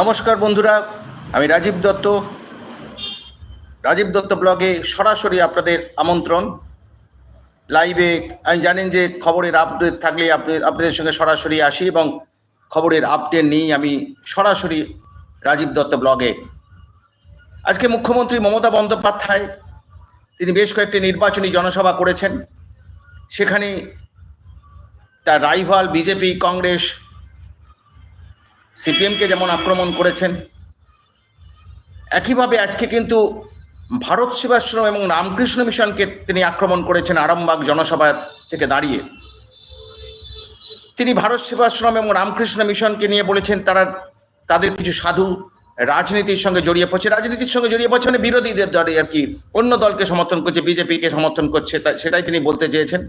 নমস্কার বন্ধুরা, আমি রাজীব দত্ত। রাজীব দত্ত ব্লগে সরাসরি আপনাদের আমন্ত্রণ। লাইভে আমি জানেন যে খবরের আপডেট থাকলে আপনি, আপনাদের সঙ্গে সরাসরি আসি এবং খবরের আপডেট নিই আমি সরাসরি রাজীব দত্ত ব্লগে। আজকে মুখ্যমন্ত্রী মমতা বন্দ্যোপাধ্যায়, তিনি বেশ কয়েকটি নির্বাচনী জনসভা করেছেন। সেখানে তার রাইভাল বিজেপি, কংগ্রেস সিপিএমকে যেমন আক্রমণ করেছেন, একইভাবে আজকে কিন্তু ভারত সেবাশ্রম এবং রামকৃষ্ণ মিশনকে তিনি আক্রমণ করেছেন আরামবাগ জনসভা থেকে দাঁড়িয়ে। তিনি ভারত সেবাশ্রম এবং রামকৃষ্ণ মিশনকে নিয়ে বলেছেন, তারা, তাদের কিছু সাধু রাজনীতির সঙ্গে জড়িয়ে পড়ছে। রাজনীতির সঙ্গে জড়িয়ে পড়ছে মানে বিরোধীদের দলে আর কি। অন্য দলকে সমর্থন করছে, বিজেপিকে সমর্থন করছে সেটাই তিনি বলতে চেয়েছেন।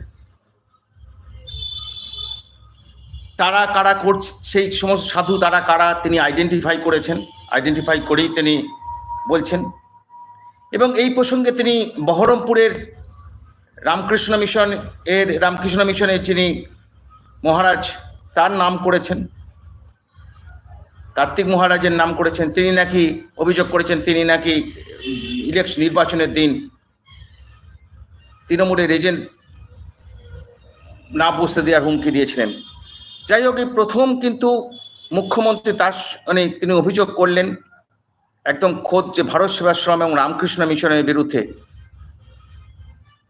তারা কারা করছে সেই সমস্ত সাধু তারা কারা তিনি আইডেন্টিফাই করেছেন আইডেন্টিফাই করেই তিনি বলছেন। এবং এই প্রসঙ্গে তিনি বহরমপুরের রামকৃষ্ণ মিশন এর, রামকৃষ্ণ মিশনের যিনি মহারাজ, তার নাম করেছেন। কার্তিক মহারাজের নাম করেছেন। তিনি নাকি অভিযোগ করেছেন, তিনি নাকি ইলেকশন নির্বাচনের দিন তৃণমূলের এজেন্ট না বসতে দেওয়ার হুমকি দিয়েছিলেন। যাই হোক, এই প্রথম কিন্তু মুখ্যমন্ত্রী তার মানে তিনি অভিযোগ করলেন একদম খোদ যে ভারত সেবাশ্রম এবং রামকৃষ্ণ মিশনের বিরুদ্ধে।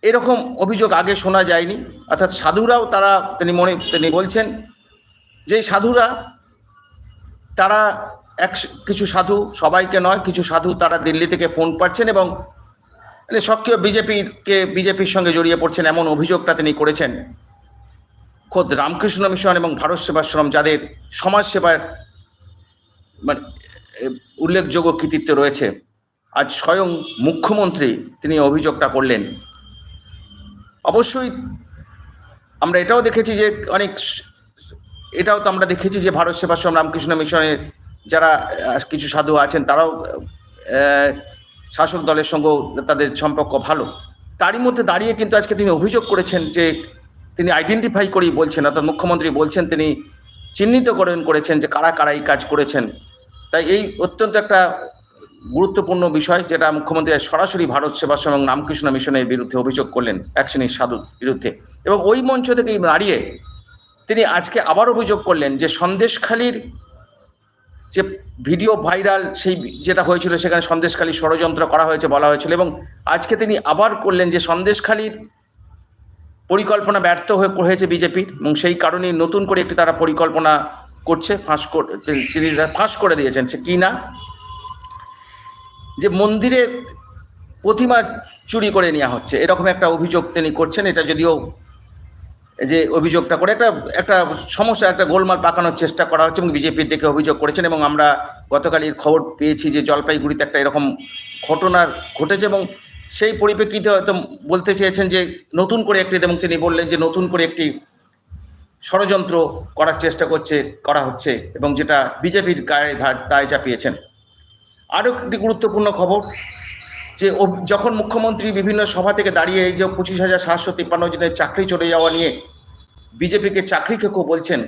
এরকম অভিযোগ আগে শোনা যায়নি। অর্থাৎ সাধুরাও তারা, তিনি মনে, তিনি বলছেন যে সাধুরা, তারা এক কিছু সাধু, সবাইকে নয়, কিছু সাধু তারা দিল্লি থেকে ফোন পাচ্ছেন এবং মানে সক্রিয় বিজেপিকে বিজেপির সঙ্গে জড়িয়ে পড়ছেন এমন অভিযোগটা তিনি করেছেন। খোদ রামকৃষ্ণ মিশন এবং ভারত সেবাশ্রম, যাদের সমাজ সেবার মানে উল্লেখযোগ্য কৃতিত্ব রয়েছে, আজ স্বয়ং মুখ্যমন্ত্রী তিনি অভিযোগটা করলেন। অবশ্যই আমরা এটাও দেখেছি যে অনেক এটাও তো আমরা দেখেছি যে ভারত সেবাশ্রম, রামকৃষ্ণ মিশনের যারা কিছু সাধু আছেন, তারাও শাসক দলের সঙ্গেও তাদের সম্পর্ক ভালো। তারই মধ্যে দাঁড়িয়ে কিন্তু আজকে তিনি অভিযোগ করেছেন যে তিনি আইডেন্টিফাই করেই বলছেন, অর্থাৎ মুখ্যমন্ত্রী বলছেন, তিনি চিহ্নিতকরণ করেছেন যে কারা কারা এই কাজ করেছেন। তাই এই অত্যন্ত একটা গুরুত্বপূর্ণ বিষয় যেটা মুখ্যমন্ত্রী সরাসরি ভারত সেবাশ্রম এবং রামকৃষ্ণ মিশনের বিরুদ্ধে অভিযোগ করলেন এক শ্রেণির সাধুর বিরুদ্ধে। এবং ওই মঞ্চ থেকেই দাঁড়িয়ে তিনি আজকে আবার অভিযোগ করলেন যে সন্দেশখালির যে ভিডিও ভাইরাল সেই যেটা হয়েছিল, সেখানে সন্দেশখালী ষড়যন্ত্র করা হয়েছে বলা হয়েছিল এবং আজকে তিনি আবার করলেন যে সন্দেশখালীর পরিকল্পনা ব্যর্থ হয়ে হয়েছে বিজেপির এবং সেই কারণেই নতুন করে একটি তারা পরিকল্পনা করছে, ফাঁস করে, তিনি- ফাঁস করে দিয়েছেন। সে কি না? যে মন্দিরে প্রতিমা চুরি করে নেওয়া হচ্ছে, এরকম একটা অভিযোগ তিনি করছেন। এটা যদিও যে অভিযোগটা করে, একটা একটা সমস্যা, একটা গোলমাল পাকানোর চেষ্টা করা হচ্ছে এবং বিজেপির দিকে অভিযোগ করেছেন এবং আমরা গতকালের খবর পেয়েছি যে জলপাইগুড়িতে একটা এরকম ঘটনা ঘটেছে এবং সেই পরিপ্রেক্ষিতে হয়তো বলতে চেয়েছেন যে নতুন করে একটি এবং তিনি বললেন যে নতুন করে একটি ষড়যন্ত্র করার চেষ্টা করছে, করা হচ্ছে এবং যেটা বিজেপির গায়ে ধা- দায় চাপিয়েছেন। আরও একটি গুরুত্বপূর্ণ খবর, যে যখন মুখ্যমন্ত্রী বিভিন্ন সভা থেকে দাঁড়িয়ে এই যে পঁচিশ হাজার সাতশো তিপ্পান্ন জনের চাকরি চলে যাওয়া নিয়ে বিজেপিকে চাকরি খেকো বলছেন,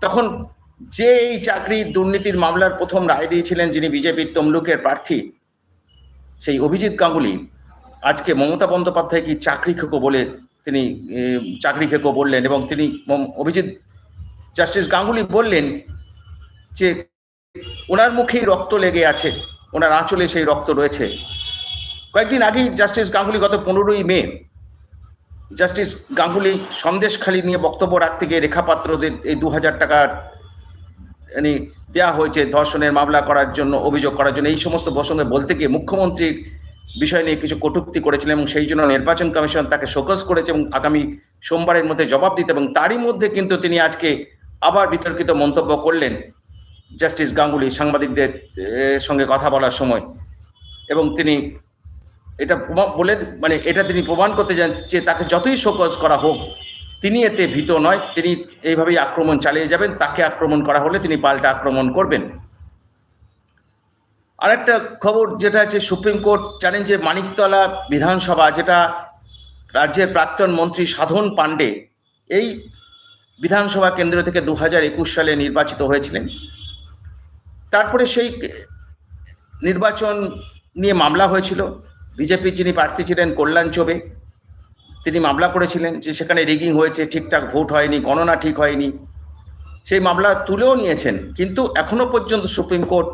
তখন যে এই চাকরি দুর্নীতির মামলার প্রথম রায় দিয়েছিলেন যিনি বিজেপির তমলুকের প্রার্থী সেই অভিজিৎ গাঙ্গুলি, আজকে মমতা বন্দ্যোপাধ্যায় কি চাকরি খেকো বলে তিনি চাকরি খেকো বললেন এবং তিনি অভিজিৎ, জাস্টিস গাঙ্গুলি বললেন যে ওনার মুখেই রক্ত লেগে আছে, ওনার আঁচলে সেই রক্ত রয়েছে। কয়েকদিন আগেই জাস্টিস গাঙ্গুলি গত পনেরোই মে, জাস্টিস গাঙ্গুলি সন্দেশখালি নিয়ে বক্তব্য রাখতে গিয়ে রেখাপাত্রদের এই দু হাজার টাকার মানে দেওয়া হয়েছে ধর্ষণের মামলা করার জন্য, অভিযোগ করার জন্য। এই সমস্ত প্রসঙ্গে বলতে গিয়ে মুখ্যমন্ত্রীর বিষয় নিয়ে কিছু কটুক্তি করেছিলেন এবং সেই জন্য নির্বাচন কমিশন তাকে শোকজ করেছে এবং আগামী সোমবারের মধ্যে জবাব দিতে এবং তারই মধ্যে কিন্তু তিনি আজকে আবার বিতর্কিত মন্তব্য করলেন জাস্টিস গাঙ্গুলি সাংবাদিকদের সঙ্গে কথা বলার সময়। এবং তিনি এটা বলে মানে এটা তিনি প্রমাণ করতে চান যে তাকে যতই শোকজ করা হোক তিনি এতে ভীত নয়, তিনি এইভাবেই আক্রমণ চালিয়ে যাবেন, তাকে আক্রমণ করা হলে তিনি পাল্টা আক্রমণ করবেন। আরেকটা খবর যেটা আছে, সুপ্রিম কোর্ট জানেন যে মানিকতলা বিধানসভা, যেটা রাজ্যের প্রাক্তন মন্ত্রী সাধন পাণ্ডে, এই বিধানসভা কেন্দ্র থেকে দু হাজার একুশ সালে নির্বাচিত হয়েছিলেন। তারপরে সেই নির্বাচন নিয়ে মামলা হয়েছিল। বিজেপির যিনি প্রার্থী ছিলেন, কল্যাণ চোবে তিনি মামলা করেছিলেন যে সেখানে রিগিং হয়েছে, ঠিকঠাক ভোট হয়নি, গণনা ঠিক হয়নি। সেই মামলা তুলেও নিয়েছেন, কিন্তু এখনও পর্যন্ত সুপ্রিম কোর্ট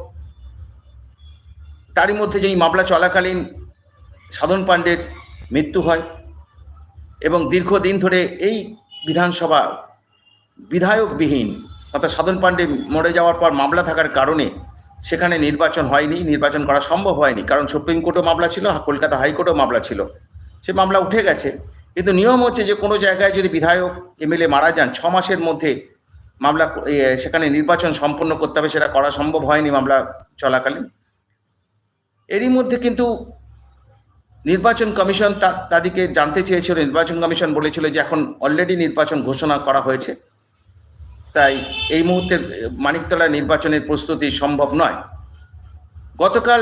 তারই মধ্যে যেই মামলা চলাকালীন সাধন পাণ্ডের মৃত্যু হয় এবং দীর্ঘদিন ধরে এই বিধানসভা বিধায়কবিহীন অর্থাৎ সাধন পাণ্ডে মরে যাওয়ার পর মামলা থাকার কারণে সেখানে নির্বাচন হয়নি, নির্বাচন করা সম্ভব হয়নি। কারণ সুপ্রিম কোর্টও মামলা ছিল, কলকাতা হাইকোর্টও মামলা ছিল। সে মামলা উঠে গেছে। কিন্তু নিয়ম হচ্ছে যে কোনো জায়গায় যদি বিধায়ক, এমএলএ মারা যান, ছ মাসের মধ্যে মামলা সেখানে নির্বাচন সম্পন্ন করতে হবে, সেটা করা সম্ভব হয়নি মামলা চলাকালীন। এরই মধ্যে কিন্তু নির্বাচন কমিশন তাদেরকে জানতে চেয়েছিল, নির্বাচন কমিশন বলেছিল যে এখন অলরেডি নির্বাচন ঘোষণা করা হয়েছে। তাই এই মুহূর্তে মানিকতলা নির্বাচনের প্রস্তুতি সম্ভব নয়। গতকাল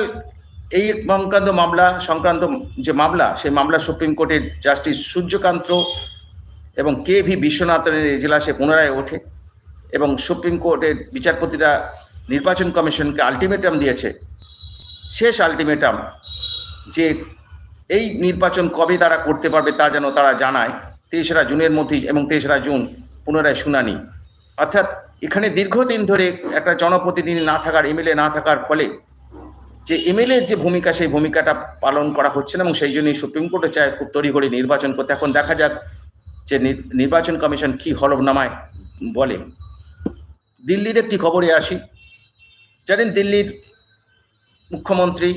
এই সংক্রান্ত মামলা, সংক্রান্ত যে মামলা, সেই মামলা সুপ্রিম কোর্টের জাস্টিস সূর্যকান্ত এবং কে ভি বিশ্বনাথনের এজলাসে পুনরায় ওঠে এবং সুপ্রিম কোর্টের বিচারপতিরা নির্বাচন কমিশনকে আলটিমেটাম দিয়েছে, শেষ আলটিমেটাম যে এই নির্বাচন কবে তারা করতে পারবে তা যেন তারা জানায়, তেসরা জুনের মধ্যেই এবং তেসরা জুন পুনরায় শুনানি। অর্থাৎ এখানে দীর্ঘদিন ধরে একটা জনপ্রতিনিধি না থাকার, এমএলএ না থাকার ফলে যে এমএলএ যে ভূমিকা, সেই ভূমিকাটা পালন করা হচ্ছে না এবং সেই জন্যই সুপ্রিম কোর্টে চায় খুব তড়িঘড়ি নির্বাচন করতে। এখন দেখা যাক যে নির্বাচন কমিশন কি হলফনামায় বলে। দিল্লির একটি খবরে আসি। জানেন দিল্লির মুখ্যমন্ত্রী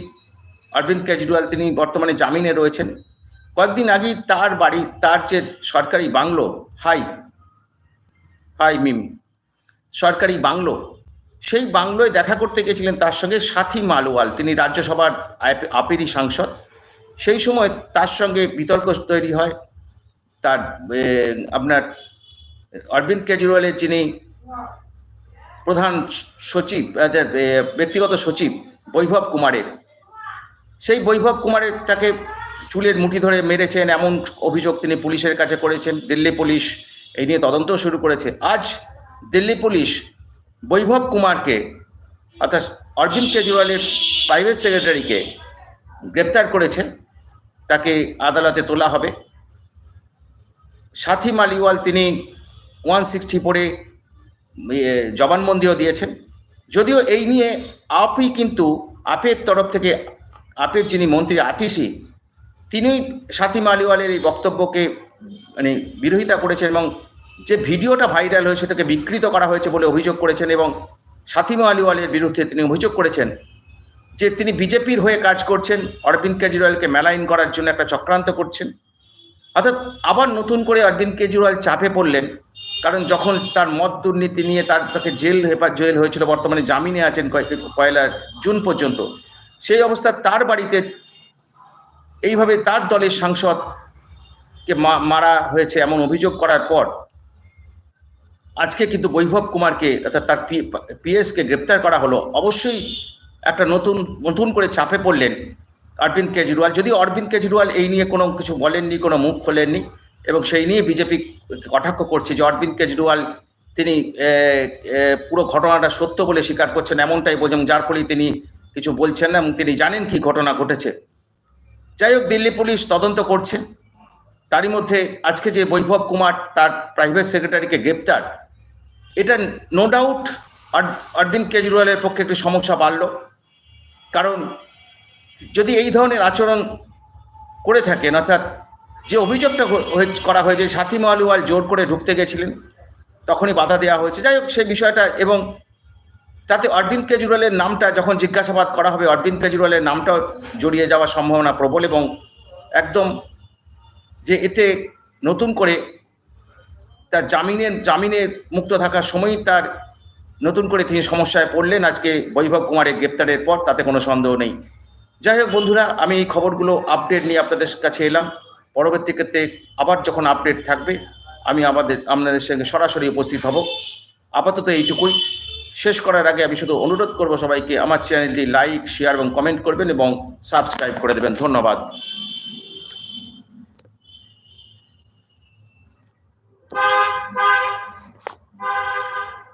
অরবিন্দ কেজরিওয়াল তিনি বর্তমানে জামিনে রয়েছেন। কয়েকদিন আগেই তার বাড়ি, তার যে সরকারি বাংলো, হাই হাই মিম, সরকারি বাংলো সেই বাংলোয় দেখা করতে গেছিলেন তার সঙ্গে সাথী মালওয়াল, তিনি রাজ্যসভার আপ- আপিরি সাংসদ। সেই সময় তার সঙ্গে বিতর্ক তৈরি হয়। তার আপনার অরবিন্দ কেজরিওয়ালের যিনি প্রধান সচিব ব্যক্তিগত সচিব বৈভব কুমারের, সেই বৈভব কুমারের তাকে চুলের মুঠি ধরে মেরেছেন, এমন অভিযোগ তিনি পুলিশের কাছে করেছেন। দিল্লি পুলিশ এই নিয়ে তদন্ত শুরু করেছে। আজ দিল্লি পুলিশ বৈভব কুমারকে, অর্থাৎ অরবিন্দ কেজরিওয়ালের প্রাইভেট সেক্রেটারিকে গ্রেপ্তার করেছে। তাকে আদালতে তোলা হবে। সাথী মালিওয়াল তিনি ওয়ান সিক্সটি ফোরে জবানবন্দিও দিয়েছেন। যদিও এই নিয়ে আপই কিন্তু আপের তরফ থেকে, আপের যিনি মন্ত্রী আতিশি তিনি সাথী মালিওয়ালের এই বক্তব্যকে মানে বিরোধিতা করেছেন এবং যে ভিডিওটা ভাইরাল হয়েছে সেটাকে বিকৃত করা হয়েছে বলে অভিযোগ করেছেন এবং সাথী আলিওয়ালের বিরুদ্ধে তিনি অভিযোগ করেছেন যে তিনি বিজেপির হয়ে কাজ করছেন, অরবিন্দ কেজরিওয়ালকে মেলাইন করার জন্য একটা চক্রান্ত করছেন। অর্থাৎ আবার নতুন করে অরবিন্দ কেজরিওয়াল চাপে পড়লেন, কারণ যখন তার মদ দুর্নীতি নিয়ে তার তাকে জেল হেফাজ, জেল হয়েছিল, বর্তমানে জামিনে আছেন পয়লা জুন পর্যন্ত, সেই অবস্থা তার বাড়িতে এইভাবে তার দলের সাংসদকে মারা হয়েছে এমন অভিযোগ করার পর আজকে কিন্তু বৈভব কুমারকে, অর্থাৎ তার পিএসকে গ্রেপ্তার করা হলো। অবশ্যই একটা নতুন নতুন করে চাপে পড়লেন অরবিন্দ কেজরিওয়াল। যদি অরবিন্দ কেজরিওয়াল এই নিয়ে কোনো কিছু বলেননি, কোনো মুখ খোলেননি, এবং সেই নিয়ে বিজেপি কটাক্ষ করছে যে অরবিন্দ কেজরিওয়াল তিনি পুরো ঘটনাটা সত্য বলে স্বীকার করছেন এমনটাই বোঝেন, যার ফলে তিনি কিছু বলছেন না, এবং তিনি জানেন কি ঘটনা ঘটেছে। যাই হোক, দিল্লি পুলিশ তদন্ত করছে। তারই মধ্যে আজকে যে বৈভব কুমার তার প্রাইভেট সেক্রেটারিকে গ্রেপ্তার এটা নো ডাউট অরবিন্দ কেজরিওয়ালের পক্ষে একটি সমস্যা বাড়ল। কারণ যদি এই ধরনের আচরণ করে থাকেন, অর্থাৎ যে অভিযোগটা করা হয়েছে সাথী মালওয়াল জোর করে ঢুকতে গেছিলেন, তখনই বাধা দেওয়া হয়েছে। যাই হোক, সেই বিষয়টা এবং তাতে অরবিন্দ কেজরিওয়ালের নামটা যখন জিজ্ঞাসাবাদ করা হবে অরবিন্দ কেজরিওয়ালের নামটাও জড়িয়ে যাওয়ার সম্ভাবনা প্রবল এবং একদম যে এতে নতুন করে তার জামিনের, জামিনে মুক্ত থাকার সময়ই তার নতুন করে তিনি সমস্যায় পড়লেন। আজকে বৈভব কুমারের গ্রেপ্তারের পর তাতে কোনো সন্দেহ নেই। যাই হোক বন্ধুরা, আমি এই খবরগুলো আপডেট নিয়ে আপনাদের কাছে এলাম। পরবর্তী ক্ষেত্রে আবার যখন আপডেট থাকবে, আমি আমাদের, আপনাদের সঙ্গে সরাসরি উপস্থিত হব। আপাতত এইটুকুই। শেষ করার আগে আমি শুধু অনুরোধ করব সবাইকে, আমার চ্যানেলটি লাইক শেয়ার এবং কমেন্ট করবেন এবং সাবস্ক্রাইব করে দেবেন। ধন্যবাদ।